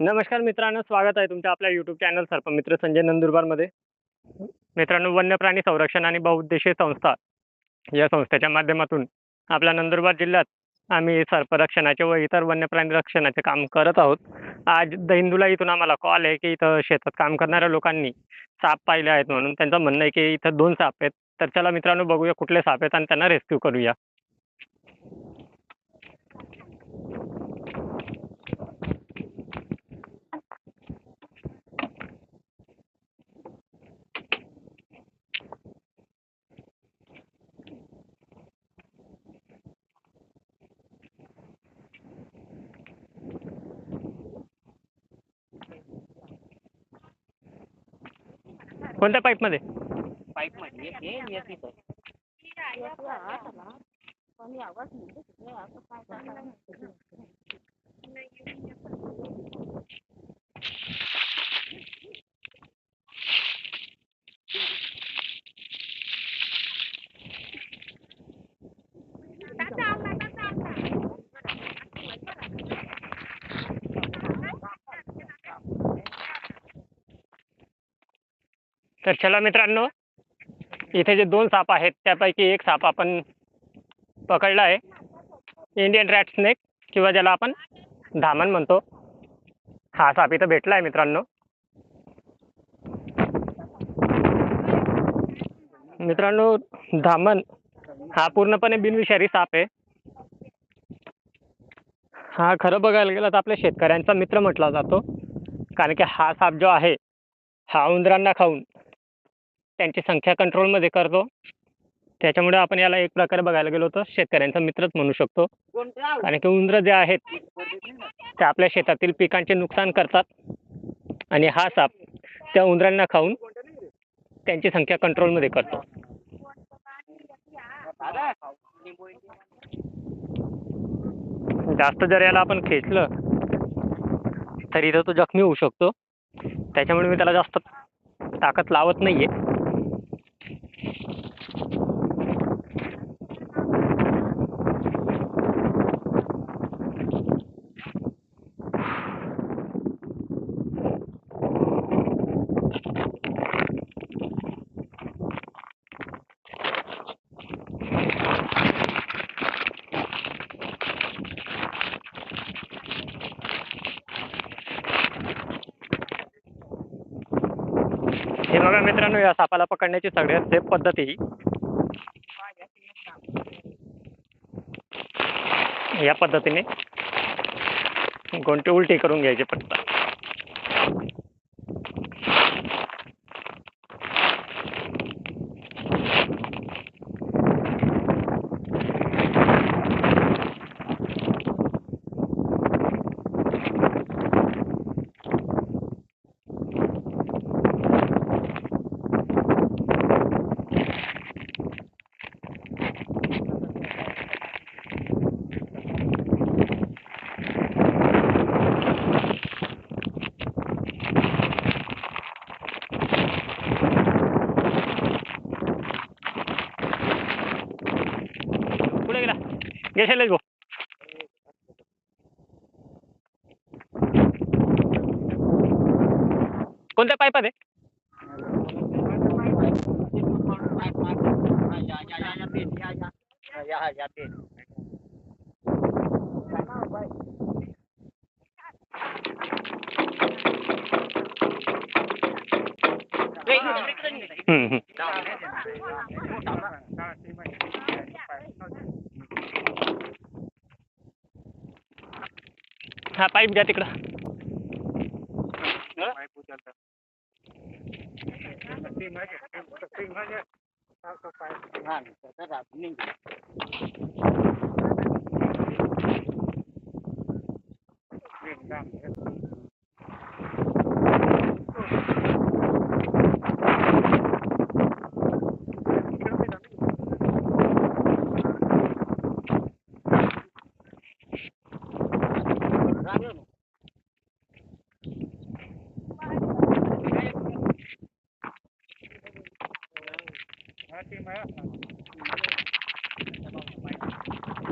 नमस्कार मित्रांनो स्वागत आहे तुमच्या आपल्या यूट्यूब चॅनल सर्पमित्र संजय नंदुरबारमध्ये मित्रांनो वन्य प्राणी संरक्षण आणि बहुउद्देशीय संस्था या संस्थेच्या माध्यमातून आपल्या नंदुरबार जिल्ह्यात आम्ही सर्परक्षणाचे व इतर वन्यप्राणी रक्षणाचे काम करत आहोत. आज दहिंदूला इथून आम्हाला कॉल आहे की इथं शेतात काम करणाऱ्या लोकांनी साप पाहिले आहेत म्हणून. त्यांचं म्हणणं आहे की इथं दोन साप आहेत. तर चला मित्रांनो बघूया कुठले साप आहेत आणि त्यांना रेस्क्यू करूया. कोणत्या पाईपमध्ये? पाईपमध्ये हे. तर चला मित्रांनो इथे जे दोन साप आहेत त्यापैकी एक साप आपण पकडला आहे. इंडियन रॅट स्नेक किंवा ज्याला आपण धामण म्हणतो. हा साप इथं भेटला आहे मित्रांनो. मित्रांनो धामण हा पूर्णपणे बिनविषारी साप आहे. हा खरं बघायला गेलं तर आपल्या शेतकऱ्यांचा मित्र म्हटला जातो. कारण की हा साप जो आहे हा उंदरांना खाऊन त्यांची संख्या कंट्रोलमध्ये करतो. त्याच्यामुळे आपण याला एक प्रकारे बघायला गेलो तर शेतकऱ्यांचा मित्रच म्हणू शकतो. कारण की उंदरं जे आहेत ते आपल्या शेतातील पिकांचे नुकसान करतात. आणि हा साप त्या उंदरांना खाऊन त्यांची संख्या कंट्रोलमध्ये करतो. जास्त जर याला आपण खेचलं तर इथं तो जखमी होऊ शकतो. त्याच्यामुळे मी त्याला जास्त ताकद लावत नाहीये. हे बघा मित्रांनो या सापाला पकडण्याची सगळ्यात सेफ पद्धत ही. या पद्धतीने गोंटी उलटी करून घ्यायची पडतात पुढे गेला घे शैलेश भाऊ कोणत्या पाईपात आहे हम्म, हम्म. ngapain dia tikra? Hah? जड वाचतो का हम्म. लागत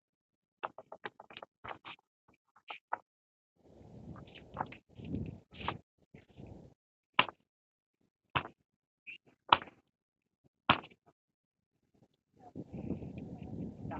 का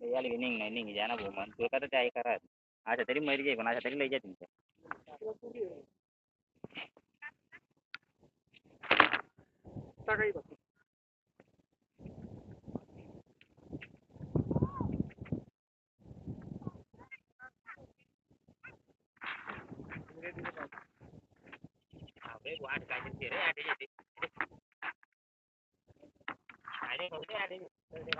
याला निघ नाही निघ. जा ना भाऊ. तुला करा अशा तरी मरी जाई पण अशा तरी लई जा तुमच्या. अबे वाट काय ते रे आटे येते अरे भाऊ ते आटे ते गाडी काय गाडी करायची ना गाला नुसतं तोंडात आता. आता खाली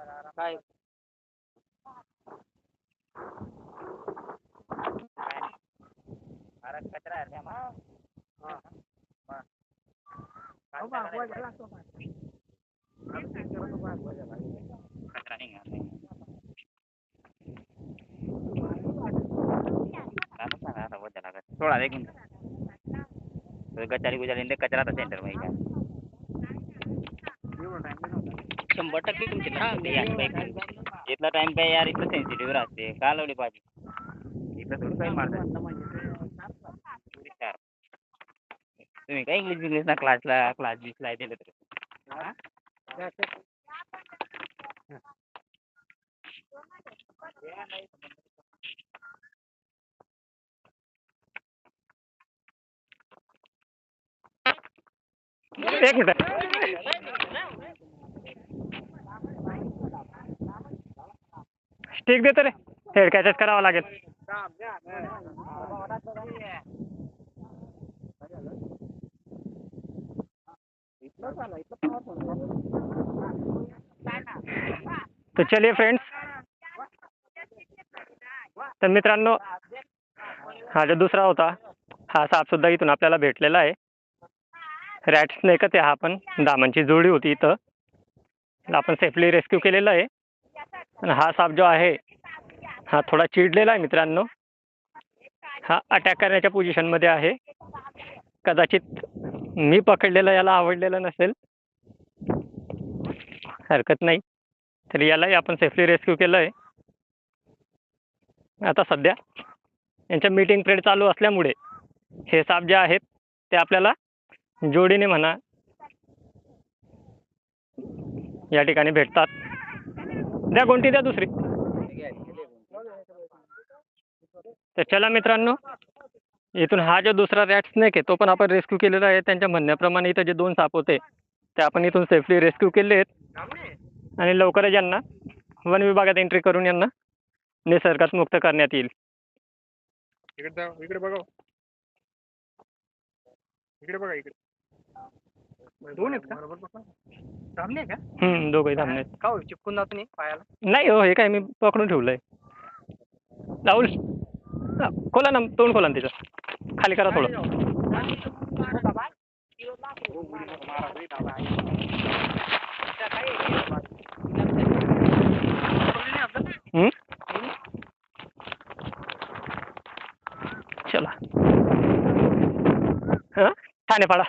काय अरे कचरा आहे रे मग. कचरा नाही. लागत. सोडा. तो गचारी गुजारी कचरा सेंटरमध्ये काय. शंभर टक्के तुमची ना इथला टाइम काय यार इथलं सेन्सिटिव्ह राहते का लावली पाहिजे? इथलं थोडं काही मारतात. तुम्ही काय इंग्लिश बिंग्लिश ना क्लासला क्लास बीसला दिलं तर? एक मिनिट. ठीक देतो रे. हेड कॅचेस करावा लागेल. तर चलिए फ्रेंड्स तर मित्रांनो हा जो दुसरा होता हा सापसुद्धा इथून आपल्याला भेटलेला आहे. रॅट स्नेकच आहे हा पण दामांची जोडी होती इथं. आपण सेफली रेस्क्यू केलेला आहे. हा साप जो आहे हा थोडा चिडलेला आहे मित्रांनो. हा अटॅक करण्याच्या पोझिशनमध्ये आहे. कदाचित मी पकडलेलं याला आवडलेलं नसेल. हरकत नाही. तर यालाही आपण सेफली रेस्क्यू केलं आहे आता सध्या यांच्या मीटिंग पिरियड चालू असल्यामुळे हे साप जे आहेत ते आपल्याला जोडीने म्हणा या ठिकाणी भेटतात. द्या कोणती द्या दुसरी. तर चला मित्रांनो इथून हा जो दुसरा रॅट स्नेक आहे तो पण आपण रेस्क्यू केलेला आहे. त्यांच्या म्हणण्याप्रमाणे इथं जे दोन साप होते ते आपण इथून सेफली रेस्क्यू केले आहेत. आणि लवकरच यांना वन विभागात एंट्री करून यांना निसर्गात मुक्त करण्यात येईल. इकडे बघा इकडे बघा इकडे. दोन आहेत का? सामने का? हम्म, दोघंही थांबले आहेत. का हो चिपकून जातो नाही पायाला? नाही हो हे काय मी पकडून ठेवलंय. राहुल खोला ना तोंड खोला ना तिचं खाली करा थोडं? चला. हां? ठाणे पाडा.